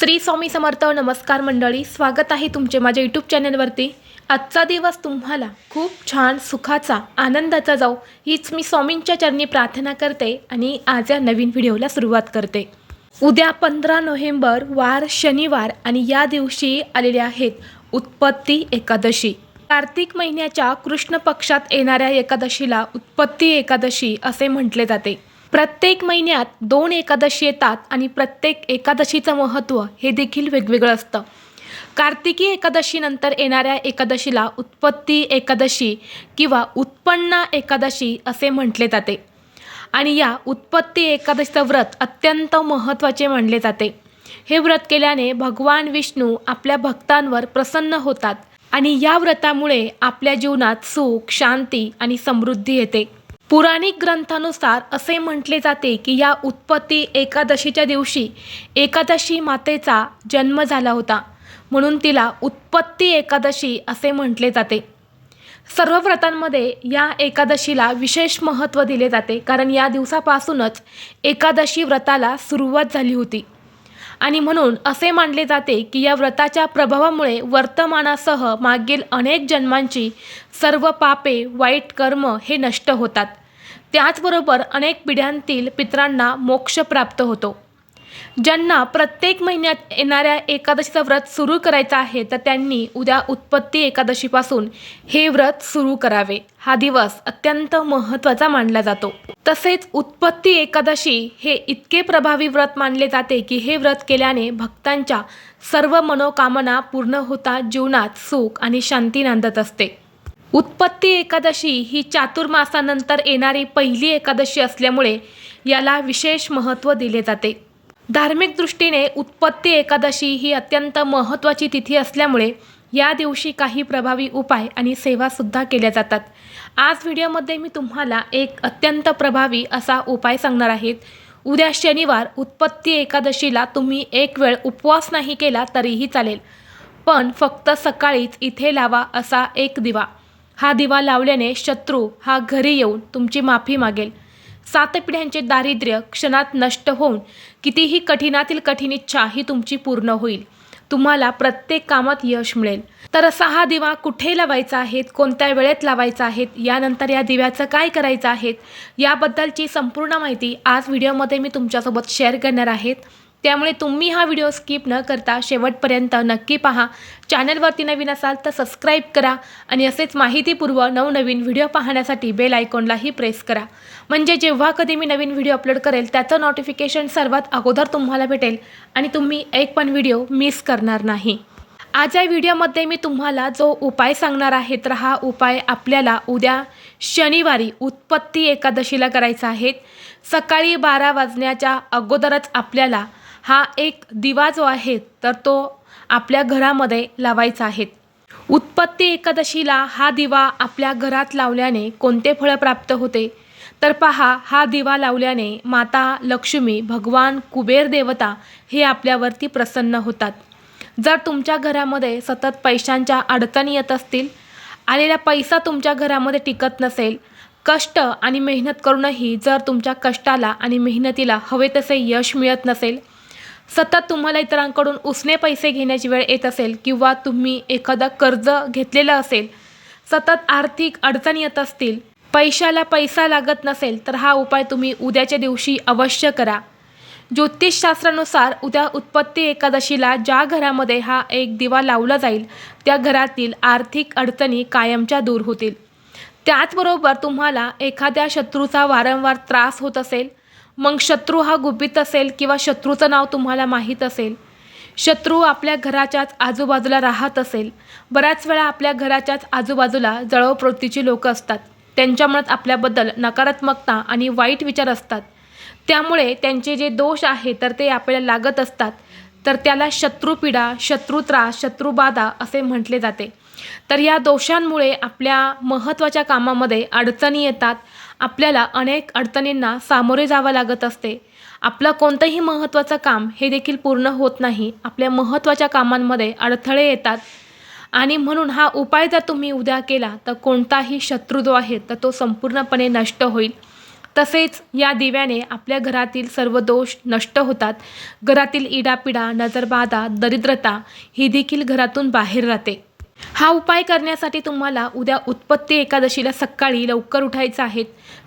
श्री स्वामी समर्थ नमस्कार मंडळी स्वागत आहे तुमचे माझ्या यूट्यूब चॅनलवरती आजचा दिवस तुम्हाला खूप छान सुखाचा आनंदाचा जाऊ हीच मी स्वामींच्या चरणी प्रार्थना करते आणि आज या नवीन व्हिडिओला सुरुवात करते. उद्या पंधरा नोव्हेंबर वार शनिवार आणि या दिवशी आलेले आहेत उत्पत्ती एकादशी. कार्तिक महिन्याच्या कृष्ण पक्षात येणाऱ्या एकादशीला उत्पत्ती एकादशी असे म्हटले जाते. प्रत्येक महिन्यात दोन एकादशी येतात आणि प्रत्येक एकादशीचं महत्त्व हे देखील वेगवेगळं असतं. कार्तिकी एकादशीनंतर येणाऱ्या एकादशीला उत्पत्ती एकादशी किंवा उत्पन्न एकादशी असे म्हटले जाते. आणि या उत्पत्ती एकादशीचं व्रत अत्यंत महत्त्वाचे मानले जाते. हे व्रत केल्याने भगवान विष्णू आपल्या भक्तांवर प्रसन्न होतात आणि या व्रतामुळे आपल्या जीवनात सुख शांती आणि समृद्धी येते. पुराणिक ग्रंथानुसार असे म्हटले जाते की या उत्पत्ती एकादशीच्या दिवशी एकादशी मातेचा जन्म झाला होता. म्हणून तिला उत्पत्ती एकादशी असे म्हटले जाते. सर्व व्रतांमध्ये या एकादशीला विशेष महत्त्व दिले जाते कारण या दिवसापासूनच एकादशी व्रताला सुरुवात झाली होती. आणि म्हणून असे मानले जाते की या व्रताच्या प्रभावामुळे वर्तमानासह मागील अनेक जन्मांची सर्व पापे वाईट कर्म हे नष्ट होतात. त्याचबरोबर अनेक पिढ्यांतील पितरांना मोक्ष प्राप्त होतो. ज्यांना प्रत्येक महिन्यात येणाऱ्या एकादशीचं व्रत सुरू करायचं आहे तर त्यांनी उद्या उत्पत्ती एकादशीपासून हे व्रत सुरू करावे. हा दिवस अत्यंत महत्त्वाचा मानला जातो. तसेच उत्पत्ती एकादशी हे इतके प्रभावी व्रत मानले जाते की हे व्रत केल्याने भक्तांच्या सर्व मनोकामना पूर्ण होता जीवनात सुख आणि शांती नांदत असते. उत्पत्ती एकादशी ही चातुर्मासानंतर येणारी पहिली एकादशी असल्यामुळे याला विशेष महत्त्व दिले जाते. धार्मिक दृष्टीने उत्पत्ती एकादशी ही अत्यंत महत्त्वाची तिथी असल्यामुळे या दिवशी काही प्रभावी उपाय आणि सेवासुद्धा केल्या जातात. आज व्हिडिओमध्ये मी तुम्हाला एक अत्यंत प्रभावी असा उपाय सांगणार आहेत उद्या शनिवार उत्पत्ती एकादशीला तुम्ही एक वेळ उपवास नाही केला तरीही चालेल. पण फक्त सकाळीच इथे लावा असा एक दिवा. हा दिवा लावल्याने शत्रू हा घरी येऊन तुमची माफी मागेल. सात पिढ्यांचे दारिद्र्य क्षणात नष्ट होऊन कितीही कठीणातील कठीण इच्छा ही तुमची पूर्ण होईल. तुम्हाला प्रत्येक कामात यश मिळेल. तर असा हा दिवा कुठे लावायचा आहे कोणत्या वेळेत लावायचा आहे यानंतर या दिव्याचं काय करायचं आहे याबद्दलची संपूर्ण माहिती आज व्हिडिओमध्ये मी तुमच्यासोबत शेअर करणार आहेत त्यामुळे तुम्ही हा व्हिडिओ स्किप न करता शेवटपर्यंत नक्की पहा. चॅनलवरती नवीन असाल तर सबस्क्राईब करा आणि असेच माहितीपूर्व नवनवीन व्हिडिओ पाहण्यासाठी बेल आयकॉनलाही प्रेस करा. म्हणजे जेव्हा कधी मी नवीन व्हिडिओ अपलोड करेल त्याचं नोटिफिकेशन सर्वात अगोदर तुम्हाला भेटेल आणि तुम्ही एक पण व्हिडिओ मिस करणार नाही. आज या व्हिडिओमध्ये मी तुम्हाला जो उपाय सांगणार आहे तर हा उपाय आपल्याला उद्या शनिवारी उत्पत्ती एकादशीला करायचा आहे. सकाळी बारा वाजण्याच्या अगोदरच आपल्याला हा एक दिवा जो आहे तर तो आपल्या घरामध्ये लावायचा आहे. उत्पत्ती एकादशीला हा दिवा आपल्या घरात लावल्याने कोणते फळ प्राप्त होते? तर पहा हा दिवा लावल्याने माता लक्ष्मी भगवान कुबेर देवता हे आपल्यावरती प्रसन्न होतात. जर तुमच्या घरामध्ये सतत पैशांच्या अडचणी येत असतील आलेला पैसा तुमच्या घरामध्ये टिकत नसेल कष्ट आणि मेहनत करूनही जर तुमच्या कष्टाला आणि मेहनतीला हवे तसे यश मिळत नसेल सतत तुम्हाला इतरांकडून उसने पैसे घेण्याची वेळ येत असेल किंवा तुम्ही एखादं कर्ज घेतलेलं असेल सतत आर्थिक अडचणी येत असतील पैशाला पैसा लागत नसेल तर हा उपाय तुम्ही उद्याच्या दिवशी अवश्य करा. ज्योतिषशास्त्रानुसार उद्या उत्पत्ती एकादशीला ज्या घरामध्ये हा एक दिवा लावला जाईल त्या घरातील आर्थिक अडचणी कायमच्या दूर होतील. त्याचबरोबर तुम्हाला एखाद्या शत्रूचा वारंवार त्रास होत असेल मग शत्रू हा गुपित असेल किंवा शत्रूचं नाव तुम्हाला माहीत असेल. शत्रू आपल्या घराच्याच आजूबाजूला राहत असेल. बऱ्याच वेळा आपल्या घराच्याच आजूबाजूला जळवप्रवृत्तीची लोक असतात. त्यांच्या मनात आपल्याबद्दल नकारात्मकता आणि वाईट विचार असतात. त्यामुळे त्यांचे जे दोष आहे तर ते आपल्याला लागत असतात. तर त्याला शत्रुपीडा शत्रुत्रास शत्रुबाधा असे म्हटले जाते. तर या दोषांमुळे आपल्या महत्त्वाच्या कामामध्ये अडचणी येतात आपल्याला अनेक अडचणींना सामोरे जावं लागत असते. आपलं कोणतंही महत्त्वाचं काम हे देखील पूर्ण होत नाही. आपल्या महत्त्वाच्या कामांमध्ये अडथळे येतात. आणि म्हणून हा उपाय जर तुम्ही उद्या केला तर कोणताही शत्रू जो आहे तर तो संपूर्णपणे नष्ट होईल. तसेच या दिव्याने आपल्या घरातील सर्व दोष नष्ट होतात. घरातील इडापिडा नजरबाधा दरिद्रता ही देखील घरातून बाहेर राहते. हा उपाय करण्यासाठी तुम्हाला उद्या उत्पत्ती एकादशीला सकाळी लवकर उठायचं आहे.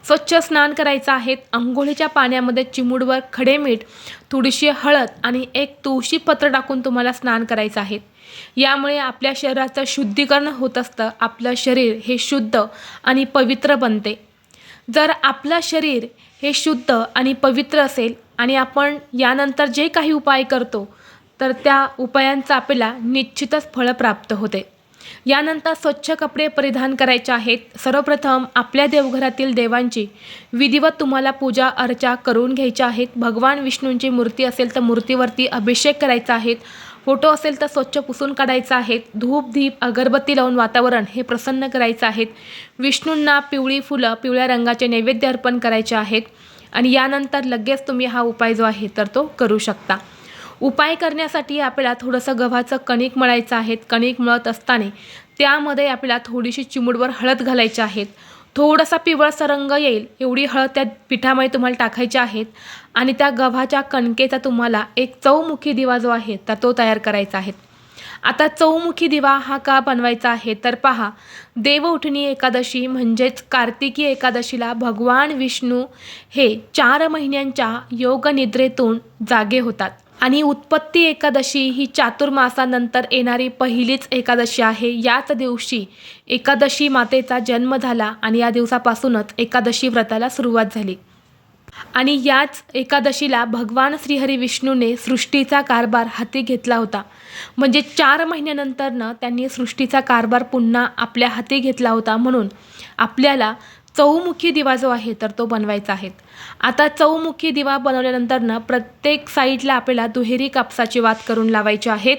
स्वच्छ स्नान करायचं आहे. अंघोळीच्या पाण्यामध्ये चिमूडवर खडे मीठ थोडीशी हळद आणि एक तुळशी पत्र टाकून तुम्हाला स्नान करायचं आहे. यामुळे आपल्या शरीराचं शुद्धीकरण होत असतं. आपलं शरीर हे शुद्ध आणि पवित्र बनते. जर आपलं शरीर हे शुद्ध आणि पवित्र असेल आणि आपण यानंतर जे काही उपाय करतो तर त्या उपायांचा आपल्याला निश्चितच फळ प्राप्त होते. यानंतर स्वच्छ कपडे परिधान करायचे आहेत. सर्वप्रथम आपल्या देवघरातील देवांची विधिवत तुम्हाला पूजा अर्चा करून घ्यायच्या आहेत. भगवान विष्णूंची मूर्ती असेल तर मूर्तीवरती अभिषेक करायचा आहे फोटो असेल तर स्वच्छ पुसून काढायचा आहे धूप दीप अगरबत्ती लावून वातावरण हे प्रसन्न करायचं आहेत. विष्णूंना पिवळी फुलं पिवळ्या रंगाचे नैवेद्य अर्पण करायचे आहेत. आणि यानंतर लगेच तुम्ही हा उपाय जो आहे तर तो करू शकता. उपाय करण्यासाठी आपल्याला थोडंसं गव्हाचं कणिक मळायचं आहे. कणिक मळत असताना त्यामध्ये आपल्याला थोडीशी चिमुडवर हळद घालायची आहेत थोडासा पिवळसा रंग येईल. एवढी हळद त्या पिठामध्ये तुम्हाला टाकायची आहेत आणि त्या गव्हाच्या कणकेचा तुम्हाला एक चौमुखी दिवा जो आहे तर तो तयार करायचा आहे. आता चौमुखी दिवा हा का बनवायचा आहे? तर पहा देवउठणी एकादशी म्हणजेच कार्तिकी एकादशीला भगवान विष्णू हे चार महिन्यांच्या योगनिद्रेतून जागे होतात. आणि उत्पत्ती एकादशी ही चातुर्मासानंतर येणारी पहिलीच एकादशी आहे. याच दिवशी एकादशी मातेचा जन्म झाला आणि या दिवसापासूनच एकादशी व्रताला सुरुवात झाली. आणि याच एकादशीला भगवान श्रीहरी विष्णूने सृष्टीचा कारभार हाती घेतला होता. म्हणजे चार महिन्यानंतरनं त्यांनी सृष्टीचा कारभार पुन्हा आपल्या हाती घेतला होता म्हणून आपल्याला चौमुखी दिवा जो आहे तर तो बनवायचा आहे. आता चौमुखी दिवा बनवल्यानंतरनं प्रत्येक साईडला आपल्याला दुहेरी कापसाची वात करून लावायची आहेत.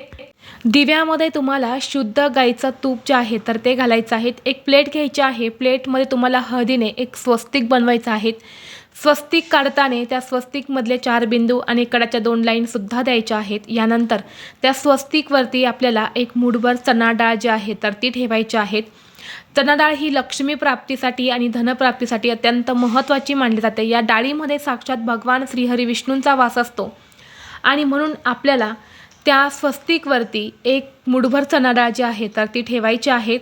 दिव्यामध्ये तुम्हाला शुद्ध गाईचं तूप जे आहे तर ते घालायचं आहे. एक प्लेट घ्यायची आहे. प्लेटमध्ये तुम्हाला हळदीने एक स्वस्तिक बनवायचं आहे. स्वस्तिक काढताना त्या स्वस्तिकमधले चार बिंदू आणि कडाच्या दोन लाईनसुद्धा द्यायच्या आहेत. यानंतर त्या स्वस्तिकवरती आपल्याला एक मुठभर चणा डाळ जी आहे तर ती ठेवायची आहेत चणा डाळ ही लक्ष्मी प्राप्तीसाठी आणि धनप्राप्तीसाठी अत्यंत महत्त्वाची मानली जाते. या डाळीमध्ये साक्षात भगवान श्रीहरी विष्णूंचा वास असतो. आणि म्हणून आपल्याला त्या स्वस्तिकवरती एक मुठभर चणाडाळ जी आहे तर ती ठेवायची आहेत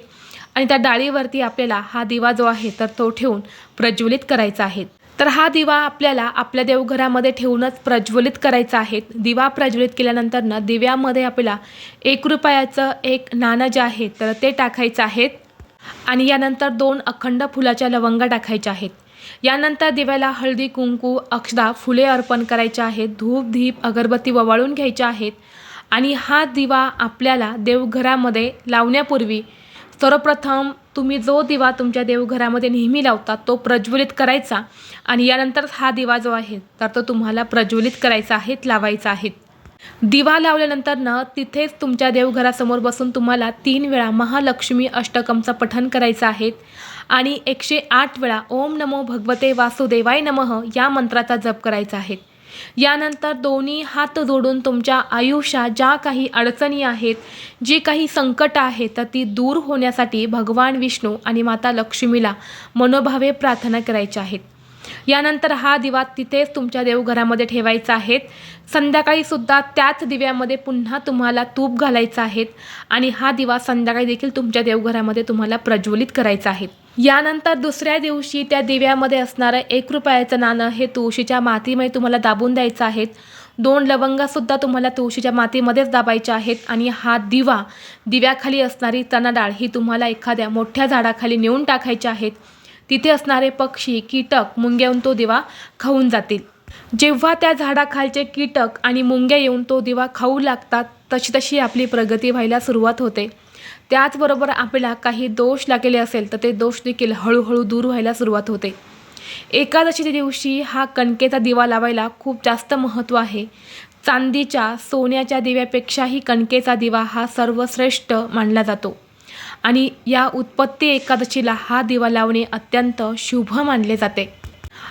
आणि त्या डाळीवरती आपल्याला हा दिवा जो आहे तर तो ठेवून प्रज्वलित करायचा आहे. तर हा दिवा आपल्याला आपल्या देवघरामध्ये ठेवूनच प्रज्वलित करायचा आहे. दिवा प्रज्वलित केल्यानंतर ना दिव्यामध्ये आपल्याला एक रुपयाचं एक नाणं जे आहे तर ते टाकायचं आहे. आणि यानंतर दोन अखंड फुलाच्या लवंगा टाकायच्या आहेत. यानंतर दिव्याला हळदी कुंकू अक्षदा फुले अर्पण करायचे आहेत. धूप धीप अगरबत्ती ववाळून घ्यायच्या आहेत. आणि हा दिवा आपल्याला देवघरामध्ये लावण्यापूर्वी सर्वप्रथम तुम्ही जो दिवा तुमच्या देवघरामध्ये नेहमी लावता तो प्रज्वलित करायचा. आणि यानंतर हा दिवा जो आहे तर तो तुम्हाला प्रज्वलित करायचा आहे लावायचा आहे. दिवा लावल्यानंतर ना तिथेच तुमच्या देवघरासमोर बसून तुम्हाला तीन वेळा महालक्ष्मी अष्टकमचं पठण करायचं आहे. आणि एकशे आठ वेळा ओम नमो भगवते वासुदेवाय नमः या मंत्राचा जप करायचा आहे. यानंतर दोन्ही हात जोडून तुमच्या आयुष्यात ज्या काही अडचणी आहेत जी काही संकट आहेत तर ती दूर होण्यासाठी भगवान विष्णू आणि माता लक्ष्मीला मनोभावे प्रार्थना करायच्या आहेत. यानंतर हा दिवा तिथेच तुमच्या देवघरामध्ये ठेवायचा आहे. संध्याकाळी सुद्धा त्याच दिव्यामध्ये पुन्हा तुम्हाला तूप घालायचं आहे आणि हा दिवा संध्याकाळी देखील तुमच्या देवघरामध्ये तुम्हाला प्रज्वलित करायचा आहे. यानंतर दुसऱ्या दिवशी त्या दिव्यामध्ये असणारं एक रुपयाचं नाणं हे तुळशीच्या मातीमध्ये तुम्हाला दाबून द्यायचं आहे. दोन लवंगासुद्धा तुम्हाला तुळशीच्या मातीमध्येच दाबायच्या आहेत आणि हा दिवा दिव्याखाली असणारी चणा डाळ ही तुम्हाला एखाद्या मोठ्या झाडाखाली नेऊन टाकायची आहेत तिथे असणारे पक्षी कीटक मुंग्या येऊन तो दिवा खाऊन जातील. जेव्हा त्या झाडाखालचे कीटक आणि मुंग्या येऊन तो दिवा खाऊ लागतात तशी तशी आपली प्रगती व्हायला सुरुवात होते. त्याचबरोबर आपल्याला काही दोष लागलेले असेल तर ते दोष देखील हळूहळू दूर व्हायला सुरुवात होते. एकादशीच्या दिवशी हा कणकेचा दिवा लावायला खूप जास्त महत्त्व आहे. चांदीच्या सोन्याच्या दिव्यापेक्षाही कणकेचा दिवा हा सर्वश्रेष्ठ मानला जातो. आणि या उत्पत्ती एकादशीला हा दिवा लावणे अत्यंत शुभ मानले जाते.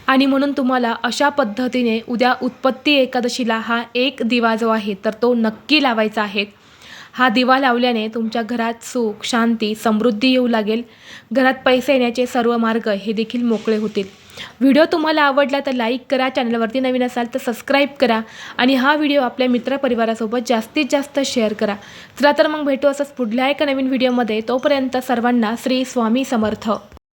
आणि म्हणून तुम्हाला अशा पद्धतीने उद्या उत्पत्ती एकादशीला हा एक दिवा जो आहे तर तो नक्की लावायचा आहे. हा दिवा लावल्याने तुमच्या घरात सुख शांती समृद्धी येऊ लागेल. घरात पैसे येण्याचे सर्व मार्ग हे देखील मोकळे होतील. व्हिडिओ तुम्हाला आवडला तर लाईक करा चॅनलवरती नवीन असाल तर सबस्क्राईब करा आणि हा व्हिडिओ आपल्या मित्रपरिवारासोबत जास्तीत जास्त शेअर करा. चला तर मग भेटू असंच पुढल्या एका नवीन व्हिडिओमध्ये. तोपर्यंत सर्वांना श्री स्वामी समर्थ.